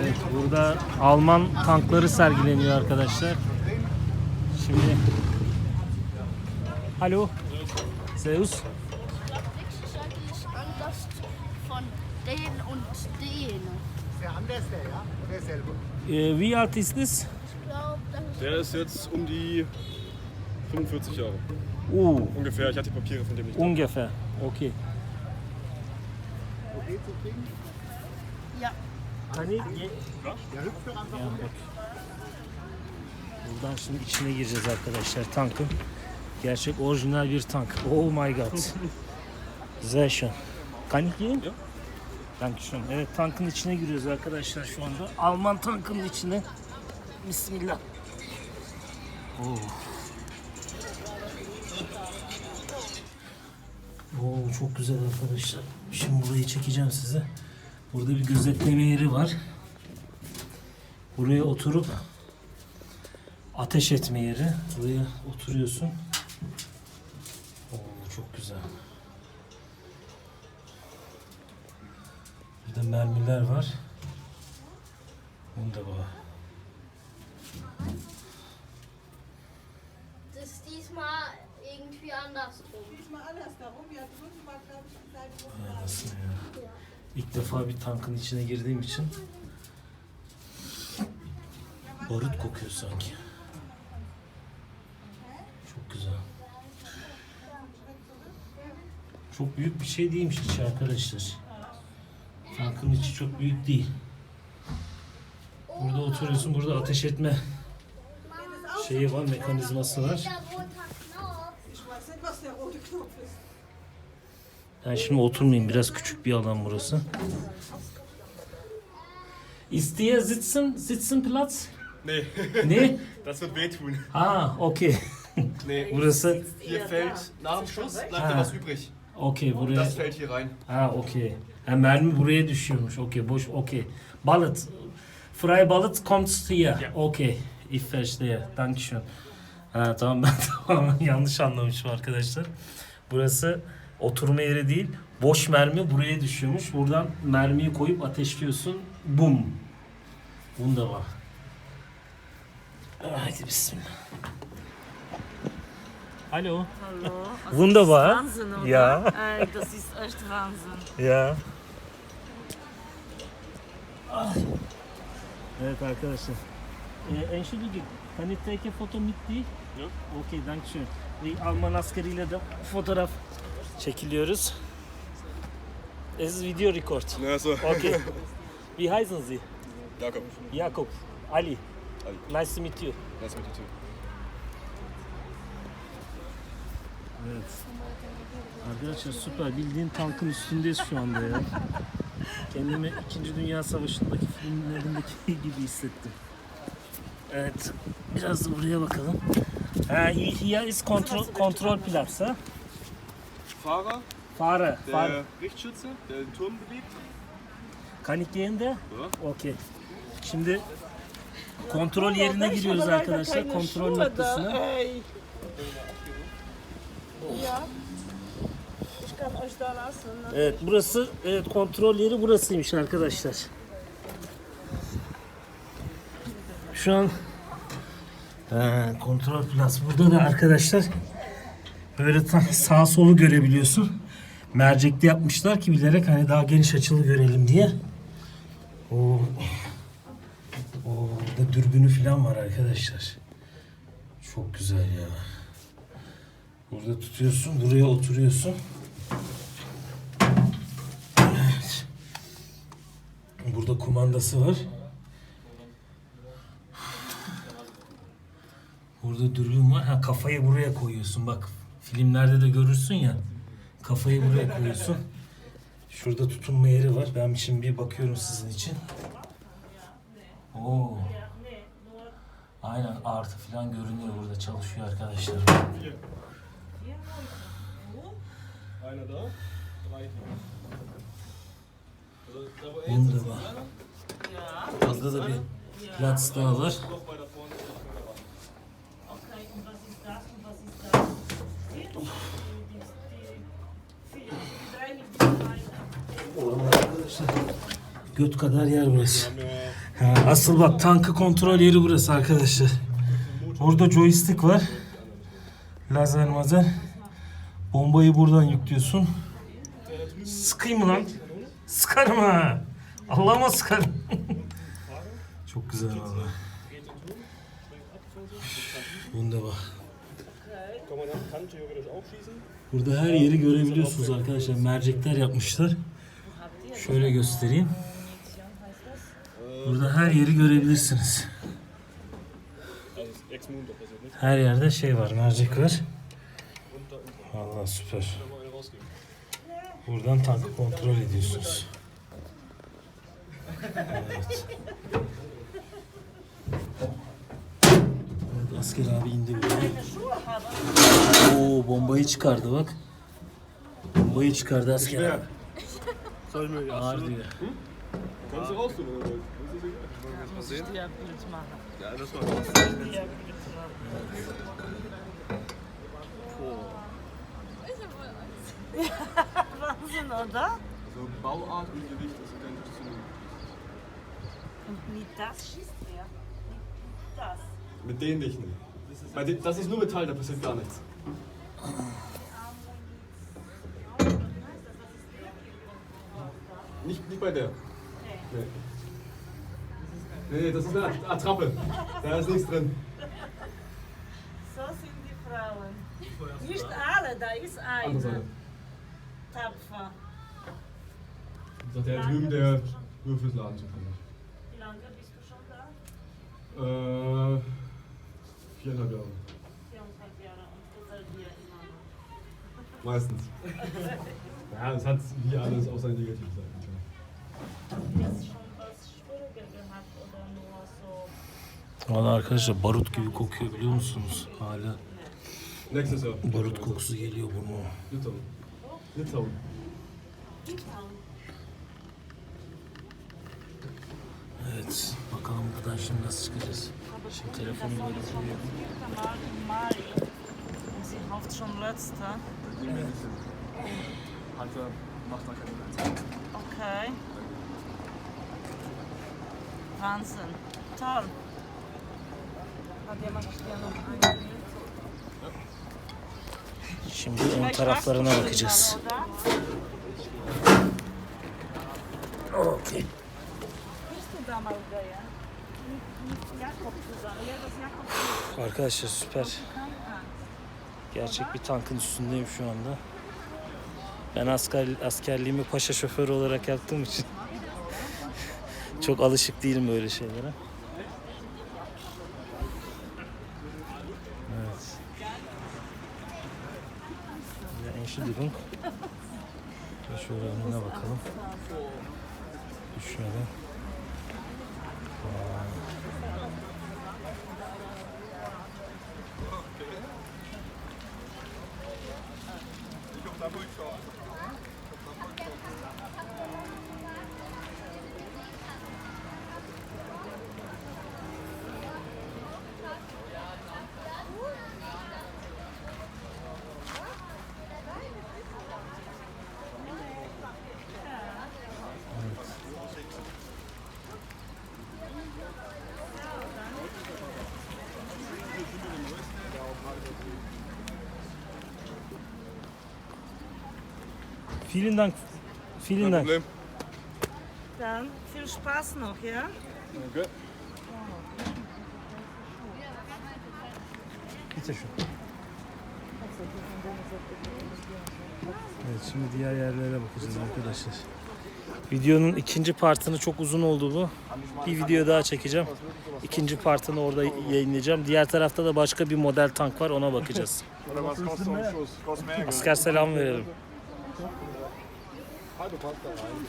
Evet burada Alman tankları sergileniyor arkadaşlar. Şimdi Alo. Zeus. Ist eigentlich anders von den und den. Sehr anders der, ja? Oder selber? Ee, wie alt ist ist Der ist jetzt um die 45 Jahre. Uh, Ungefähr. Ich hatte die Papiere von dem nicht. ungefähr. Okay. Okay zu kriegen? ja. Hani. Buradan şimdi içine gireceğiz arkadaşlar tankın. Gerçek orijinal bir tank. Oh my god. Sehr schön. Kann ich gehen? Dankeschön. Evet tankın içine giriyoruz arkadaşlar şu anda. Alman tankının içine. Bismillah. Oh. Oo çok güzel arkadaşlar. Şimdi burayı çekeceğim size. Burada bir gözetleme yeri var. Buraya oturup ateş etme yeri. Buraya oturuyorsun. Oo çok güzel. Burada mermiler var. Bunda var. Das ist diesmal irgendwie andersrum. Diesmal anders darum. Ja, drüben war, glaube ich, die Seite, Vay anasını ya. İlk defa bir tankın içine girdiğim için barut kokuyor sanki. Çok güzel. Çok büyük bir şey değilmiş içi arkadaşlar. Tankın içi çok büyük değil. Burada oturuyorsun, burada ateş etme şeyi var, mekanizması var. Ich weiß nicht, was der rote Knopf ist. Ben şimdi oturmayayım. Biraz küçük bir alan burası. Ist dir sitzen, sitzen Platz? Nee, Ne? das wird wehtun. Ha, okay. Nee, Burası, hier fällt nach dem Schuss bleibt Ah. da was übrig. okay buraya. Das fällt hier rein. Ha, okay. Ha, mermi buraya düşüyormuş. Okay, boş, okay. Bullet. Frei Bullet kommt hier. Ja. Okay. Ich verstehe. Dankeschön. Ha, tamam ben tamamen yanlış anlamışım arkadaşlar. Burası oturma yeri değil. Boş mermi buraya düşüyormuş. Buradan mermiyi koyup ateşliyorsun. Bum. Bunda var. Haydi bismillah. Alo. Hallo. Also Wunderbar. Wahnsinn, oder? Ja. Äh, das ist echt Wahnsinn. Ya. Evet arkadaşlar. Ee, Entschuldigung, can you take a photo mit die? Ja. Okay, danke schön. Bir Alman askeriyle de fotoğraf çekiliyoruz. Es ist video record. Ja, so. Okay. Wie heißen Sie? Jakob. Jakob. Ali. Ali. Nice to meet you. Lass mich die Tür. Evet. Arkadaşlar süper. Bildiğin tankın üstündeyiz şu anda ya. Kendimi 2. Dünya Savaşı'ndaki filmlerindeki gibi hissettim. Evet. Biraz da buraya bakalım. Ha, here is control, control Platz. Fahrer, Fahre. der Fahre. Richtschütze, der den Turm bewegt. Kann ich gehen de? Ja. Okey. Şimdi kontrol yerine giriyoruz arkadaşlar. Kontrol noktasına. Evet burası evet kontrol yeri burasıymış arkadaşlar. Şu an ha, kontrol plus burada da arkadaşlar böyle sağ solu görebiliyorsun. Mercekli yapmışlar ki bilerek hani daha geniş açılı görelim diye. O o burada dürbünü falan var arkadaşlar. Çok güzel ya. Burada tutuyorsun, buraya oturuyorsun. Evet. Burada kumandası var. Burada dürbün var. Ha kafayı buraya koyuyorsun. Bak filmlerde de görürsün ya. Kafayı buraya koyuyorsun. Şurada tutunma yeri var. Ben şimdi bir bakıyorum sizin için. Oo. Aynen artı falan görünüyor burada çalışıyor arkadaşlar. Da, da Bunda sitzt, var. Burada da bir Platz daha var. Noch weiter vorne ist noch einer. Okay, und was ist das und was ist das? Die, die, die, die, die drei mit den Beinen. Oralar Göt kadar yer burası. Asıl bak tankı kontrol yeri burası arkadaşlar. Burada joystick var. Lazer mazer. Bombayı buradan yüklüyorsun. Sıkayım mı lan? Sıkarım ha. Allah'ıma sıkarım. Çok güzel valla. Bunda bak. Kommandant kann theoretisch auch schießen. Burada her yeri görebiliyorsunuz arkadaşlar. Mercekler yapmışlar. Şöyle göstereyim. Burada her yeri görebilirsiniz. Her yerde şey var, mercek var. Vallahi süper. Buradan tankı kontrol ediyorsunuz. Evet. Asker abi indi buraya. Oo bombayı çıkardı bak. Bombayı çıkardı asker abi. İch. Ağır diyor. Kannst du raus tun, wenn du willst. Das ist egal. Ja, Bild machen. Ja, das war machen. Wahnsinn, oder? So Bauart und Gewicht ist identisch zu. Und wie das schießt er. Wie das. Mit denen nicht. Ne. Bei den, das ist nur Metall, da passiert gar nichts. Nicht, nicht bei der. Nee. Nee, nee, das ist eine Attrappe. Da ist nichts drin. So sind die Frauen. Nicht alle, da ist eine. Tapfer. Sagt der drüben, der nur fürs Laden zu kann. Wie lange bist du schon da? Äh, dir immer noch. Meistens. Ja, es hat wie alles auch seine negativen Seiten. Hast du schon was schwieriger gehabt oder nur so? Valla arkadaşlar barut gibi kokuyor biliyor musunuz? Hala barut kokusu geliyor burnuma. Litauen. Litauen. Evet bakalım buradan şimdi nasıl çıkacağız. Şimdi telefonu böyle. Und sie hofft schon letzter. Hunter macht da keine Okay. Wahnsinn. Toll. Hat jemand hier noch ein Bild? Şimdi ön taraflarına bakacağız. Okey. Arkadaşlar süper. Gerçek bir tankın üstündeyim şu anda. Ben asker, askerliğimi paşa şoförü olarak yaptığım için çok alışık değilim böyle şeylere. Evet. Ya Entschuldigung. Şöyle önüne bakalım. Düşmeden. Vielen Dank. Vielen Dank. Dann viel Spaß noch, ja? Okay. Bitte şu. Evet şimdi diğer yerlere bakacağız arkadaşlar. Videonun ikinci partını çok uzun oldu bu. Bir video daha çekeceğim. İkinci partını orada yayınlayacağım. Diğer tarafta da başka bir model tank var ona bakacağız. Asker selam verelim. Halbe passt da rein.